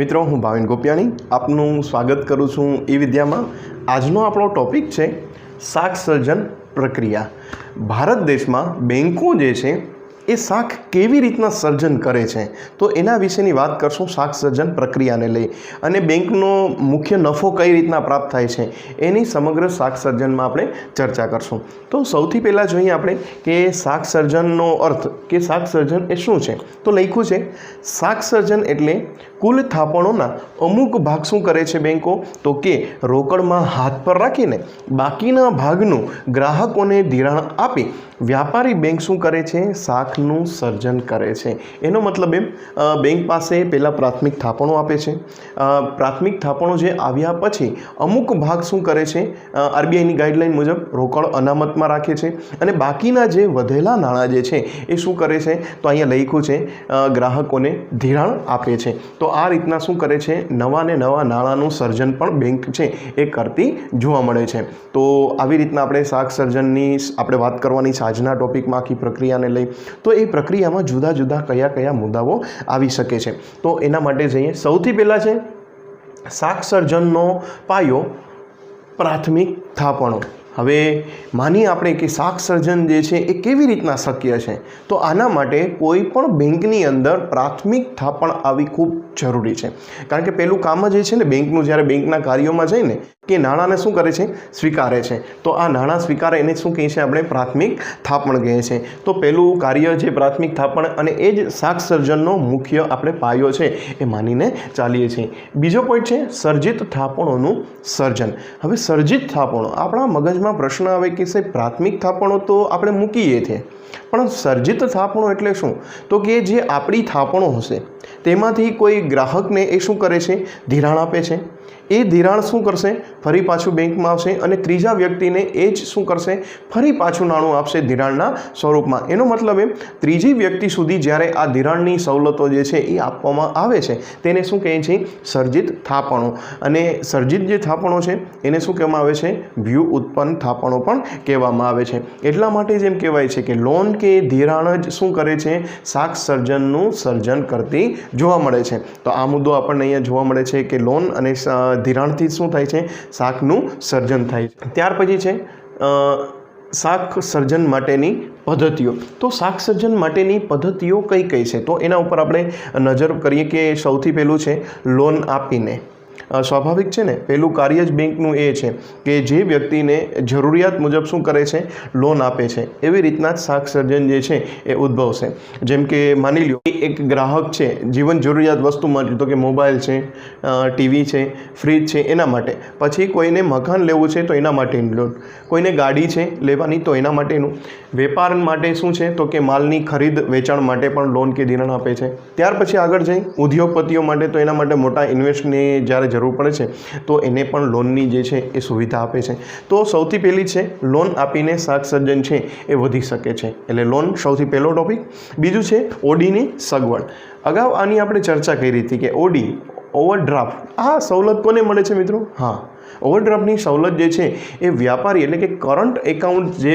મિત્રો, હું ભાવિન ગોપિયાણી આપનું સ્વાગત કરું છું એ વિદ્યામાં. આજનો આપણો ટોપિક છે, શાક સર્જન પ્રક્રિયા. ભારત દેશમાં બેન્કો જે છે એ શાક કેવી રીતના સર્જન કરે છે? તો એના વિશેની વાત કરશું શાક સર્જન પ્રક્રિયાને લઈ. અને બેંકનો મુખ્ય નફો કઈ રીતના પ્રાપ્ત થાય છે, એની સમગ્ર શાક સર્જનમાં આપણે ચર્ચા કરશું. તો સૌથી પહેલાં જોઈએ આપણે કે શાક સર્જનનો અર્થ કે શાક સર્જન એ શું છે? તો લખ્યું છે, શાક સર્જન એટલે કુલ થાપણોના અમુક ભાગ શું કરે છે બેન્કો તો કે રોકડમાં હાથ પર રાખીને બાકીના ભાગનું ગ્રાહકોને ધિરાણ આપી વ્યાપારી બેંક શું કરે છે? શાકનું સર્જન કરે છે. એનો મતલબ એમ બેંક પાસે પહેલાં પ્રાથમિક થાપણો આપે છે. પ્રાથમિક થાપણો જે આવ્યા પછી અમુક ભાગ શું કરે છે? આરબીઆઈની ગાઈડલાઇન મુજબ રોકડ અનામતમાં રાખે છે અને બાકીના જે વધેલા નાણાં જે છે એ શું કરે છે? તો અહીંયા લખ્યું છે ગ્રાહકોને ધિરાણ આપે છે. તો આ રીતના શું કરે છે? નવા ને નવા નાણાંનું સર્જન પણ બેંક છે એ કરતી જોવા મળે છે. તો આવી રીતના આપણે શાક સર્જનની આપણે વાત કરવાની છે આજના ટોપિકમાં આખી પ્રક્રિયાને લઈ, તો એ પ્રક્રિયામાં જુદા જુદા કયા કયા મુદ્દાઓ આવી શકે છે. તો એના માટે જઈએ. સૌથી પહેલાં છે, શાક સર્જનનો પાયો પ્રાથમિક થાપણો. હવે માની આપણે કે શાક સર્જન જે છે એ કેવી રીતના શક્ય છે? તો આના માટે કોઈ પણ બેંકની અંદર પ્રાથમિક થાપણ આવી ખૂબ જરૂરી છે. કારણ કે પહેલું કામ જ એ છે ને, બેંકનું જ્યારે બેંકના કાર્યોમાં જઈને કે નાણાંને શું કરે છે? સ્વીકારે છે. તો આ નાણાં સ્વીકારે એને શું કહે છે? આપણે પ્રાથમિક થાપણ કહે છે. તો પહેલું કાર્ય જે પ્રાથમિક થાપણ અને એ જ શાક સર્જનનો મુખ્ય આપણે પાયો છે એ માનીને ચાલીએ છીએ. બીજો પોઈન્ટ છે સર્જિત થાપણોનું સર્જન. હવે સર્જિત થાપણો, આપણા મગજમાં પ્રશ્ન આવે કે સાહેબ, પ્રાથમિક થાપણો તો આપણે મૂકીએ છીએ પણ સર્જિત થાપણો એટલે શું? તો કે જે આપણી થાપણો હશે, તેમાંથી કોઈ ગ્રાહકને એ શું કરે છે? ધિરાણ આપે છે. એ ધિરાણ શું કરશે? ફરી પાછું બેંકમાં આવશે અને ત્રીજા વ્યક્તિને એ જ શું કરશે? ફરી પાછું નાણું આપશે ધિરાણના સ્વરૂપમાં. એનો મતલબ એમ, ત્રીજી વ્યક્તિ સુધી જ્યારે આ ધિરાણની સવલતો જે છે એ આપવામાં આવે છે, તેને શું કહે છે? સર્જિત થાપણો. અને સર્જિત જે થાપણો છે, એને શું કહેવામાં આવે છે? વ્યૂ ઉત્પન્ન થાપણો પણ કહેવામાં આવે છે. એટલા માટે જ એમ કહેવાય છે કે લોન કે ધિરાણ જ શું કરે છે? શાક સર્જનનું સર્જન કરતી જોવા મળે છે. તો આ મુદ્દો આપણને અહીંયા જોવા મળે છે કે લોન અને ધિરાણથી શું થાય છે? શાકનું સર્જન થાય છે. ત્યાર પછી છે શાક સર્જન માટેની પદ્ધતિઓ. તો શાક સર્જન માટેની પદ્ધતિઓ કઈ કઈ છે? તો એના ઉપર આપણે નજર કરીએ કે સૌથી પહેલું છે, લોન આપીને. સ્વાભાવિક છે ને? પહેલું કાર્ય જ બેંકનું એ છે કે જે વ્યક્તિને જરૂરિયાત મુજબ શું કરે છે? લોન આપે છે. એવી રીતના જ શાક સર્જન જે છે એ ઉદ્ભવશે. જેમ કે માની કે એક ગ્રાહક છે, જીવન જરૂરિયાત વસ્તુ માટે, તો કે મોબાઈલ છે ટીવી છે ફ્રીજ છે, એના માટે. પછી કોઈને મકાન લેવું છે તો એના માટેની લોન કોઈને ગાડી છે લેવાની તો એના માટેનું. વેપાર માટે શું છે? તો કે માલની ખરીદ વેચાણ માટે પણ લોન કે ધિરાણ આપે છે. ત્યાર પછી આગળ જઈ ઉદ્યોગપતિઓ માટે તો એના માટે મોટા ઇન્વેસ્ટની જ્યારે જરૂર પડે છે, તો એને પણ લોનની જે છે એ સુવિધા આપે છે. તો સૌથી પહેલી છે લોન આપીને શાકસર્જન છે એ વધી શકે છે. એટલે લોન સૌથી પહેલો ટોપિક બીજું છે, ઓડીની સગવડ. અગાઉ આની આપણે ચર્ચા કરી હતી કે ઓડી ઓવરડ્રાફ્ટ આ સવલત કોને મળે છે મિત્રો? હા. ઓવરડ્રાફ્ટની સવલત જે છે એ વ્યાપારી એટલે કે કરંટ એકાઉન્ટ જે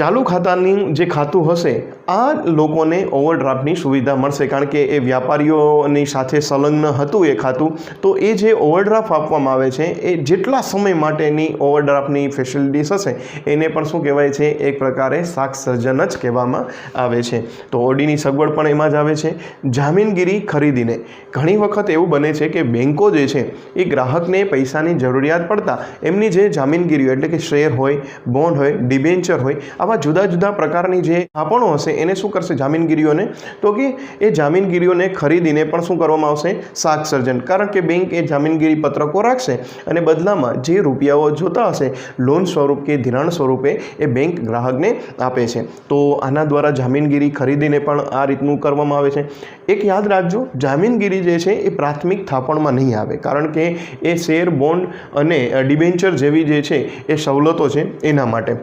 ચાલુ ખાતાની જે ખાતું હશે, આ લોકોને ઓવરડ્રાફ્ટની સુવિધા મળશે. કારણ કે એ વ્યાપારીઓની સાથે સંલગ્ન હતું એ ખાતું. તો એ જે ઓવરડ્રાફ્ટ આપવામાં આવે છે, એ જેટલા સમય માટેની ઓવરડ્રાફ્ટની ફેસિલિટીસ હશે, એને પણ શું કહેવાય છે, એક પ્રકારે શાક સર્જન જ કહેવામાં આવે છે. તો ઓડીની સગવડ પણ એમાં જ આવે છે. જામીનગીરી ખરીદીને ઘણી વખત એવું બને છે કે બેન્કો જે છે, એ ગ્રાહકને પૈસાની જરૂરિયાત પડતા એમની જે જામીનગીરીઓ, એટલે કે શેર હોય, બોન્ડ હોય, ડિબેન્ચર હોય, આવા જુદા જુદા પ્રકારની જે થાપણો હશે, એને શું કરશે જામીનગીરીઓને? તો કે એ જામીનગીરીઓને ખરીદીને પણ શું કરવામાં આવશે? શાક સર્જન. કારણ કે બેંક એ જામીનગીરી પત્રકો રાખશે અને બદલામાં જે રૂપિયાઓ જોતા હશે, લોન સ્વરૂપ કે ધિરાણ સ્વરૂપે એ બેંક ગ્રાહકને આપે છે. તો આના દ્વારા જામીનગીરી ખરીદીને પણ આ રીતનું કરવામાં આવે છે. એક યાદ રાખજો, જામીનગીરી જે છે, એ પ્રાથમિક થાપણમાં નહીં આવે. કારણ કે એ શેર, બોન્ડ અને ડિબેન્ચર જેવી જે છે, એ સવલતો છે એના માટે.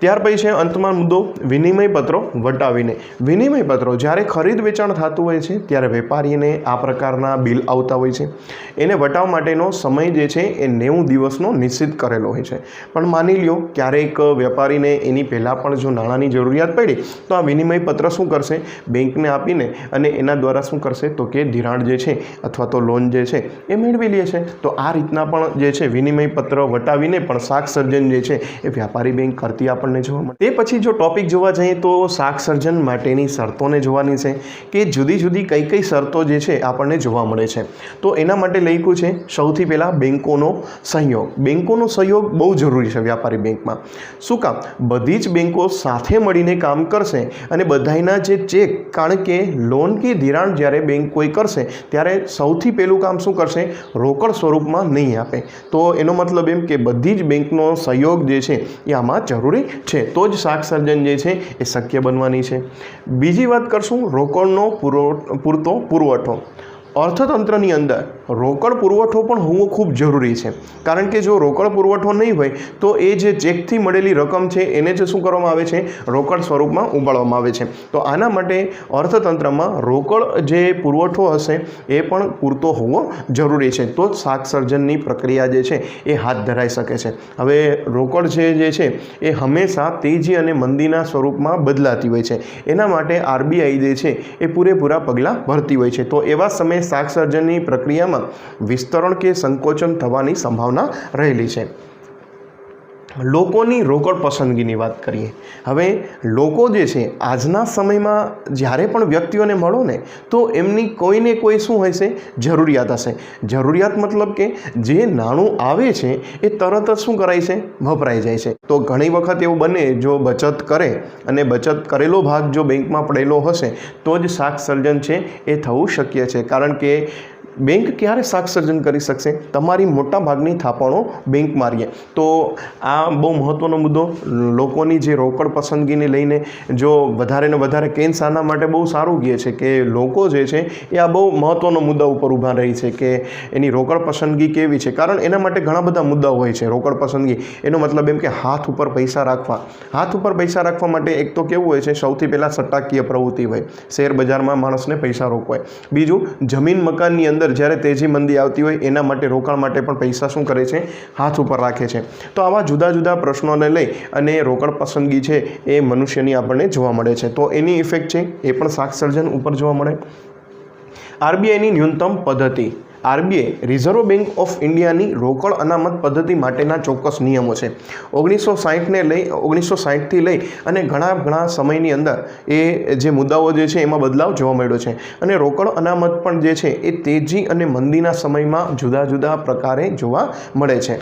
ત્યાર પછી છે અંતમાં મુદ્દો વિનિમય પત્રો વટાવીને. વિનિમય પત્રો જ્યારે ખરીદ વેચાણ થતું હોય છે, ત્યારે વેપારીને આ પ્રકારના બિલ આવતા હોય છે. એને વટાવ માટેનો સમય જે છે, એ નેવું દિવસનો નિશ્ચિત કરેલો હોય છે. પણ માની લ્યો, ક્યારેક વેપારીને એની પહેલાં પણ જો નાણાંની જરૂરિયાત પડી, તો આ વિનિમય પત્ર શું કરશે? બેંકને આપીને અને એના દ્વારા શું કરશે? તો કે ધિરાણ જે છે અથવા તો લોન જે છે, એ મેળવી લે છે. તો આ રીતના પણ જે છે વિનિમય પત્ર વટાવીને પણ શાક સર્જન જે છે, એ વ્યાપારી બેંક કરતી આપણને જોવા મળે. તે પછી જો ટોપિક જોવા જઈએ તો શાક સર્જન માટેની શરતોને જોવાની છે કે જુદી જુદી કઈ કઈ શરતો જે છે આપણને જોવા મળે છે. તો એના માટે લખ્યું છે, સૌથી પહેલાં બેન્કોનો સહયોગ. બેન્કોનો સહયોગ બહુ જરૂરી છે વ્યાપારી બેંકમાં. શું કામ? બધી જ બેંકો સાથે મળીને કામ કરશે અને બધાના જે ચેક, કારણ કે લોન કે ધિરાણ જ્યારે બેંક કોઈ કરશે, ત્યારે સૌથી પહેલું કામ શું કરશે? રોકડ સ્વરૂપમાં નહીં આપે. તો એનો મતલબ એમ કે બધી જ બેંકનો સહયોગ જે છે એ આમાં જરૂરી છે, તો જ શાક સર્જન જે છે એ શક્ય બનવાની છે. બીજી વાત કરશું રોકડનો પૂરો પૂરતો પુરવઠો. અર્થતંત્રની અંદર રોકડ પુરવઠો પણ હોવો ખૂબ જરૂરી છે. કારણ કે જો રોકડ પુરવઠો નહીં હોય, તો એ જે ચેકથી મળેલી રકમ છે, એને જ શું કરવામાં આવે છે? રોકડ સ્વરૂપમાં ઉગાડવામાં આવે છે. તો આના માટે અર્થતંત્રમાં રોકડ જે પુરવઠો હશે, એ પણ પૂરતો હોવો જરૂરી છે. તો જ શાક સર્જનની પ્રક્રિયા જે છે, એ હાથ ધરાઈ શકે છે. હવે રોકડ છે જે છે, એ હંમેશા તેજી અને મંદીના સ્વરૂપમાં બદલાતી હોય છે. એના માટે આરબીઆઈ જે છે, એ પૂરેપૂરા પગલાં ભરતી હોય છે. તો એવા સમયે શાક સર્જનની પ્રક્રિયામાં વિસ્તરણ કે સંકોચન થવાની સંભાવના રહેલી છે. લોકોની રોકડ પસંદગીની વાત કરીએ. હવે લોકો જે છે, આજના સમયમાં જ્યારે પણ વ્યક્તિઓને મળો ને, તો એમની કોઈને કોઈ શું હશે? જરૂરિયાત હશે. જરૂરિયાત મતલબ કે જે નાણું આવે છે, એ તરત જ શું કરાય છે? વપરાઈ જાય છે. તો ઘણી વખત એવું બને, જો બચત કરે અને બચત કરેલો ભાગ જો બેંકમાં પડેલો હશે, તો જ શાક સર્જન છે, એ થવું શક્ય છે. કારણ કે બેંક ક્યારે શાક સર્જન કરી શકશે? તમારી મોટા ભાગની થાપણો બેંક મારીએ તો આ બહુ મહત્ત્વનો મુદ્દો, લોકોની જે રોકડ પસંદગીને લઈને જો વધારે ને વધારે કેન્સ આના માટે બહુ સારું કહે છે કે લોકો જે છે એ આ બહુ મહત્ત્વનો મુદ્દા ઉપર ઊભા રહી છે કે એની રોકડ પસંદગી કેવી છે. કારણ એના માટે ઘણા બધા મુદ્દાઓ હોય છે રોકડ પસંદગી. એનો મતલબ એમ કે હાથ ઉપર પૈસા રાખવા. હાથ ઉપર પૈસા રાખવા માટે એક તો કેવું હોય છે, સૌથી પહેલાં સટ્ટાકીય પ્રવૃત્તિ હોય. શેર બજારમાં માણસને પૈસા રોકવાય. બીજું, જમીન મકાનની અંદર જ્યારે તેજી મંદી આવતી હોય, એના માટે રોકાણ માટે પણ પૈસા શું કરે છે? હાથ ઉપર રાખે છે. તો આવા જુદા જુદા પ્રશ્નોને લઈ અને રોકડ પસંદગી છે એ મનુષ્યની આપણને જોવા મળે છે. તો એની ઇફેક્ટ છે, એ પણ શાક ઉપર જોવા મળે. આરબીઆઈની ન્યૂનતમ પદ્ધતિ. આરબીઆઈ રિઝર્વ બેંક ઓફ ઇન્ડિયાની રોકડ અનામત પદ્ધતિ માટેના ચોક્કસ નિયમો છે. ઓગણીસો સાહીઠને લઈ, ઓગણીસો સાહીઠથી લઈ અને ઘણા ઘણા સમયની અંદર એ જે મુદ્દાઓ જે છે એમાં બદલાવ જોવા મળ્યો છે. અને રોકડ અનામત પણ જે છે એ તેજી અને મંદીના સમયમાં જુદા જુદા પ્રકારે જોવા મળે છે.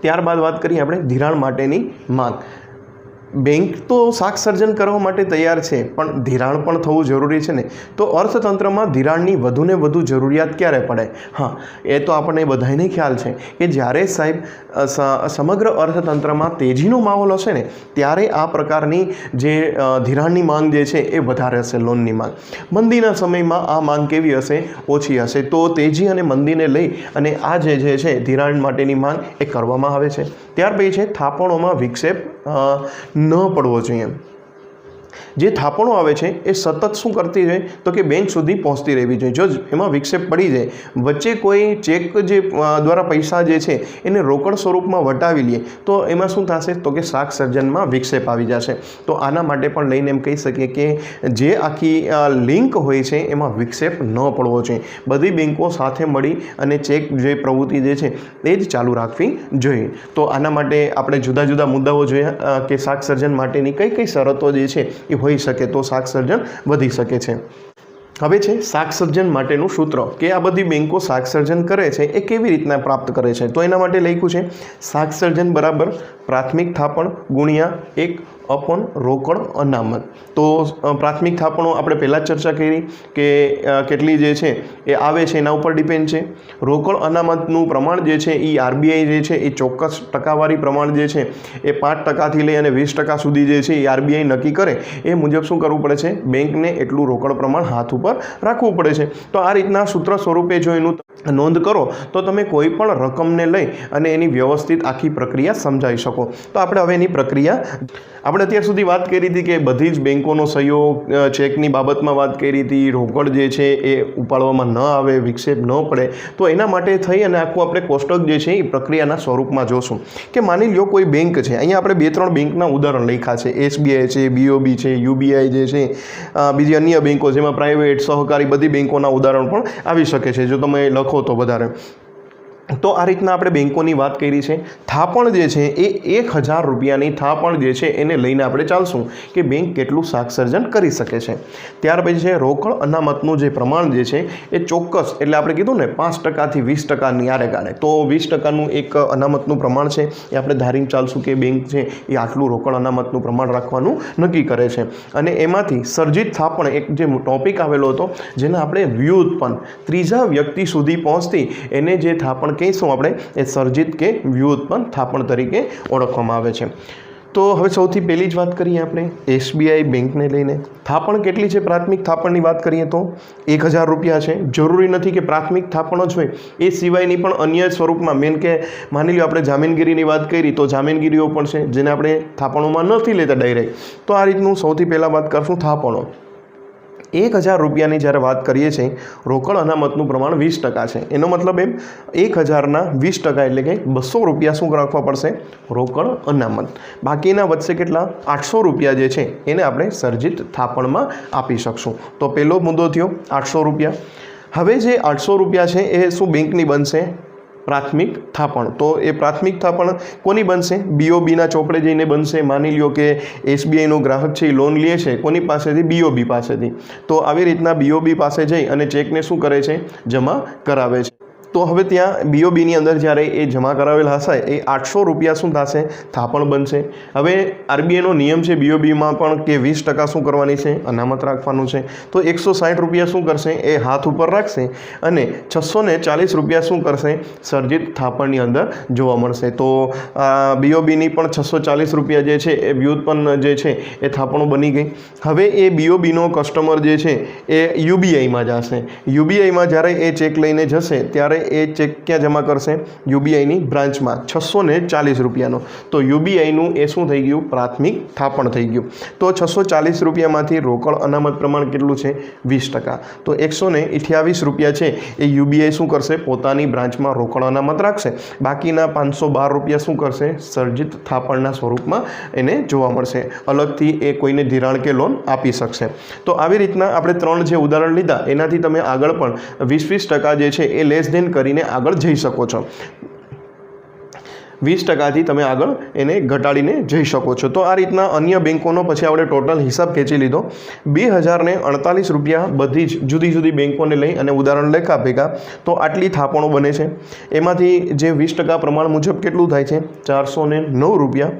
ત્યારબાદ વાત કરીએ આપણે ધિરાણ માટેની માંગ. બેંક તો શાક સર્જન કરવા માટે તૈયાર છે, પણ ધિરાણ પણ થવું જરૂરી છે ને? તો અર્થતંત્રમાં ધિરાણની વધુને વધુ જરૂરિયાત ક્યારે પડે? હા, એ તો આપણને બધાને ખ્યાલ છે કે જ્યારે સાહેબ સમગ્ર અર્થતંત્રમાં તેજીનો માહોલ હશે ને, ત્યારે આ પ્રકારની જે ધિરાણની માંગ જે છે એ વધારે હશે લોનની માંગ. મંદીના સમયમાં આ માંગ કેવી હશે? ઓછી હશે. તો તેજી અને મંદીને લઈ અને આ જે જે છે ધિરાણ માટેની માંગ એ કરવામાં આવે છે. ત્યાર પછી છે થાપણોમાં વિક્ષેપ ન પડવો જોઈએ. જે થાપણો આવે છે, એ સતત શું કરતી રહે? તો કે બેંક સુધી પહોંચતી રહેવી જોઈએ. જો એમાં વિક્ષેપ પડી જાય, વચ્ચે કોઈ ચેક જે દ્વારા પૈસા જે છે, એને રોકડ સ્વરૂપમાં વટાવી લઈએ તો એમાં શું થશે? તો કે શાક સર્જનમાં વિક્ષેપ આવી જશે. તો આના માટે પણ લઈને એમ કહી શકીએ કે જે આખી લિંક હોય છે, એમાં વિક્ષેપ ન પડવો જોઈએ. બધી બેંકો સાથે મળી અને ચેક જે પ્રવૃત્તિ જે છે, એ જ ચાલુ રાખવી જોઈએ. તો આના માટે આપણે જુદા જુદા મુદ્દાઓ જોયા કે શાક સર્જન માટેની કઈ કઈ શરતો જે છે, એ હોઈ શકે તો શાક વધી શકે છે. હવે છે, શાક માટેનું સૂત્ર કે આ બધી બેન્કો શાક સર્જન કરે છે એ કેવી રીતના પ્રાપ્ત કરે છે? તો એના માટે લખ્યું છે, શાક બરાબર પ્રાથમિક થાપણ ગુણ્યા એક અપોન, રોકડ, અનામત. તો પ્રાથમિક થાપણો આપણે પહેલાં ચર્ચા કરી કે કેટલી જે છે એ આવે છે, એના ઉપર ડિપેન્ડ છે. રોકડ, અનામતનું પ્રમાણ જે છે એ આરબીઆઈ જે છે, એ ચોક્કસ ટકાવારી પ્રમાણ જે છે, એ પાંચ ટકાથી લઈ અને વીસ ટકા સુધી જે છે એ આરબીઆઈ નક્કી કરે. એ મુજબ શું કરવું પડે છે? બેંકને એટલું રોકડ પ્રમાણ હાથ ઉપર રાખવું પડે છે. તો આ રીતના સૂત્ર સ્વરૂપે જો એનું નોંધ કરો, તો તમે કોઈ પણ રકમને લઈ અને એની વ્યવસ્થિત આખી પ્રક્રિયા સમજાવી શકો. તો આપણે હવે એની પ્રક્રિયા આપણે અત્યાર સુધી વાત કરી હતી કે બધી જ બેંકોનો સહયોગ ચેકની બાબતમાં વાત કરી હતી, રોકડ જે છે એ ઉપાડવામાં ન આવે, વિક્ષેપ ન પડે. તો એના માટે થઈ અને આખું આપણે કોષ્ટક જે છે એ પ્રક્રિયાના સ્વરૂપમાં જોશું. કે માની લો કોઈ બેંક છે, અહીંયા આપણે બે ત્રણ બેંકના ઉદાહરણ લખ્યા છે. એસબીઆઈ છે, બીઓબી છે, યુબીઆઈ જે છે બીજી અન્ય બેન્કો જેમાં પ્રાઇવેટ, સહકારી બધી બેંકોના ઉદાહરણ પણ આવી શકે છે. જો તમે લખો તો વધારે. તો આ રીતના આપણે બેન્કોની વાત કરી છે. થાપણ જે છે એ એક હજાર રૂપિયાની થાપણ જે છે એને લઈને આપણે ચાલશું કે બેંક કેટલું શાકસર્જન કરી શકે છે. ત્યાર પછી છે રોકડ અનામતનું જે પ્રમાણ જે છે એ ચોક્કસ એટલે આપણે કીધું ને પાંચ ટકાથી વીસ ટકાની આરે કાઢે તો વીસ ટકાનું એક અનામતનું પ્રમાણ છે એ આપણે ધારીને ચાલશું કે બેંક છે એ આટલું રોકડ અનામતનું પ્રમાણ રાખવાનું નક્કી કરે છે. અને એમાંથી સર્જિત થાપણ એક જે ટોપિક આવેલો હતો જેને આપણે વ્યુત્પન્ન ત્રીજા વ્યક્તિ સુધી પહોંચતી એને જે થાપણ કહીશું આપણે એ સર્જિત કે વ્યુત્પન્ન થાપણ તરીકે ઓળખવામાં આવે છે. તો હવે સૌથી પહેલી જ વાત કરીએ આપણે એસબીઆઈ બેંકને લઈને. થાપણ કેટલી છે? પ્રાથમિક થાપણની વાત કરીએ તો એક હજાર રૂપિયા છે. જરૂરી નથી કે પ્રાથમિક થાપણ જ હોય. એ સિવાયની પણ અન્ય સ્વરૂપમાં, મેન કે માની લો આપણે જામીનગીરીની વાત કરી તો જામીનગીરીઓ પણ છે, જેને આપણે થાપણોમાં નથી લેતા ડાયરેક્ટ. તો આ રીતનું સૌથી પહેલાં વાત કરશું થાપણો. એક હજાર રૂપિયાની જ્યારે વાત કરીએ છીએ, રોકડ અનામતનું પ્રમાણ વીસ ટકા છે. એનો મતલબ એમ, એક હજારના વીસ ટકા એટલે કે બસો રૂપિયા શું રાખવા પડશે? રોકડ અનામત. બાકીના વધશે કેટલા? આઠસો રૂપિયા જે છે, એને આપણે સર્જિત થાપણમાં આપી શકશું. તો પહેલો મુદ્દો થયો આઠસો રૂપિયા. હવે જે આઠસો રૂપિયા છે, એ શું બેંકની બનશે? પ્રાથમિક થાપણ. તો એ પ્રાથમિક થાપણ કોની બનશે? બીઓબીના ચોપડે જઈને બનશે. માની લ્યો કે એસબીઆઈનો ગ્રાહક છે, એ લોન લે છે, કોની પાસેથી? બીઓબી પાસેથી. તો આવી રીતના બીઓબી પાસે જઈ અને ચેકને શું કરે છે? જમા કરાવે છે. તો હવે ત્યાં બીઓબીની અંદર જ્યારે એ જમા કરાવેલ હશે, એ આઠસો રૂપિયા શું થશે? થાપણ બનશે. હવે આરબીઆઈનો નિયમ છે બીઓબીમાં પણ કે વીસ ટકા શું કરવાની છે? અનામત રાખવાનું છે. તો એકસો સાઠ રૂપિયા શું કરશે? એ હાથ ઉપર રાખશે અને છસો ચાલીસ રૂપિયા શું કરશે? સર્જિત થાપણની અંદર જોવા મળશે. તો બીઓબીની પણ છસો ચાલીસ રૂપિયા જે છે, એ વ્યુત્પન્ન જે છે, એ થાપણો બની ગઈ. હવે એ બીઓબીનો કસ્ટમર જે છે, એ યુબીઆઈમાં જશે. યુબીઆઈમાં જ્યારે એ ચેક લઈને જશે, ત્યારે એ ચેક ક્યાં જમા કરશે? યુબીઆઈની બ્રાન્ચમાં છસો ને ચાલીસ રૂપિયાનો. તો યુબીઆઈનું એ શું થઈ ગયું? પ્રાથમિક થાપણ થઈ ગયું. તો છસો ચાલીસ રૂપિયામાંથી રોકડ અનામત પ્રમાણ કેટલું છે? વીસ ટકા. તો એકસો ને રૂપિયા છે. એ યુબીઆઈ શું કરશે? પોતાની બ્રાન્ચમાં રોકડ અનામત રાખશે. બાકીના પાંચસો બાર રૂપિયા શું કરશે? સર્જિત થાપણના સ્વરૂપમાં એને જોવા મળશે. અલગથી એ કોઈને ધિરાણ કે લોન આપી શકશે. તો આવી રીતના આપણે ત્રણ જે ઉદાહરણ લીધા, એનાથી તમે આગળ પણ વીસ વીસ ટકા જે છે એ લેસ ધેન કરીને આગળ જઈ શકો છો. વીસ ટકાથી તમે આગળ એને ઘટાડીને જઈ શકો છો. તો આ રીતના અન્ય બેન્કોનો પછી આપણે ટોટલ હિસાબ ખેંચી લીધો. બે હજારને અડતાલીસ રૂપિયા બધી જ જુદી જુદી બેન્કોને લઈ અને ઉદાહરણ લેખા ભેગા તો આટલી થાપણો બને છે. એમાંથી જે વીસ ટકા પ્રમાણ મુજબ કેટલું થાય છે? ચારસો નવ રૂપિયા.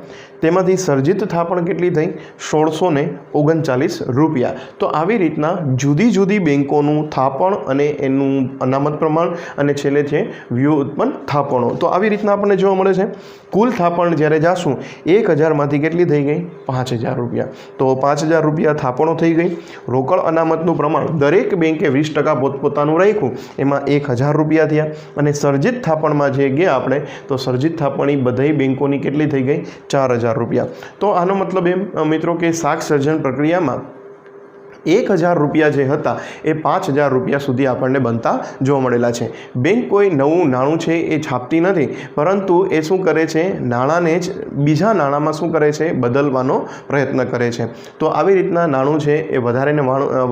તેમાંથી સર્જિત થાપણ કેટલી થઈ? સોળસો ઓગણચાલીસ રૂપિયા. તો આવી રીતના જુદી જુદી બેન્કોનું થાપણ અને એનું અનામત પ્રમાણ અને છેલ્લે છે વ્યુત્પન્ન થાપણો. તો આવી રીતના આપણને જોવા મળે છે. કુલ થાપણ જ્યારે જાશું, એક હજારમાંથી કેટલી થઈ ગઈ? પાંચ હજાર રૂપિયા. તો પાંચ હજાર રૂપિયા થાપણો થઈ ગઈ. રોકડ અનામતનું પ્રમાણ દરેક બેંકે વીસ ટકા પોતપોતાનું રાખ્યું. એમાં એક હજાર રૂપિયા થયા. અને સર્જિત થાપણમાં જે ગયા આપણે, તો સર્જિત થાપણ એ બેન્કોની કેટલી થઈ ગઈ? ચાર હજાર રૂપિયા. તો આનો મતલબ એમ મિત્રો કે શાક સર્જન પ્રક્રિયામાં એક હજાર રૂપિયા જે હતા, એ પાંચ હજાર રૂપિયા સુધી આપણને બનતા જોવા મળેલા છે. બેંક કોઈ નવું નાણું છે એ છાપતી નથી, પરંતુ એ શું કરે છે? નાણાંને જ, બીજા નાણાંમાં શું કરે છે? બદલવાનો પ્રયત્ન કરે છે. તો આવી રીતના નાણું છે એ વધારે ને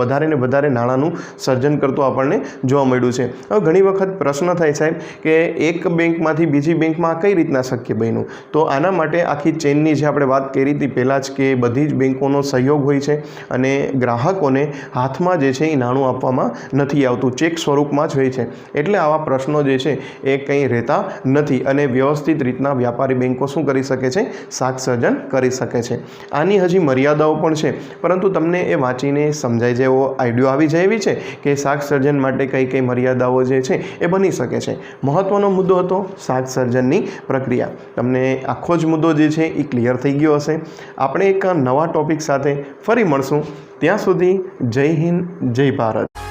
વધારે ને વધારે નાણાંનું સર્જન કરતું આપણને જોવા મળ્યું છે. હવે ઘણી વખત પ્રશ્ન થાય સાહેબ, કે એક બેંકમાંથી બીજી બેંકમાં કઈ રીતના શક્ય બન્યું? તો આના માટે આખી ચેનની જે આપણે વાત કરી હતી, પહેલાં જ કે બધી જ બેંકોનો સહયોગ હોય છે અને ગ્રાહકો ગ્રાહકોને હાથમાં જે છે એ નાણું આપવામાં નથી આવતું, ચેક સ્વરૂપમાં જ હોય છે. એટલે આવા પ્રશ્નો જે છે એ કંઈ રહેતા નથી અને વ્યવસ્થિત રીતના વ્યાપારી બેન્કો શું કરી શકે છે? શાક સર્જન કરી શકે છે. આની હજી મર્યાદાઓ પણ છે. પરંતુ તમને એ વાંચીને સમજાઈ જેવો આઈડિયો આવી જાય છે કે સર્જન માટે કઈ કઈ મર્યાદાઓ જે છે એ બની શકે છે? મહત્ત્વનો મુદ્દો હતો સર્જનની પ્રક્રિયા. તમને આખો જ મુદ્દો જે છે એ ક્લિયર થઈ ગયો હશે. આપણે એક નવા ટોપિક સાથે ફરી મળશું. ત્યાં સુધી જય હિન્દ જય ભારત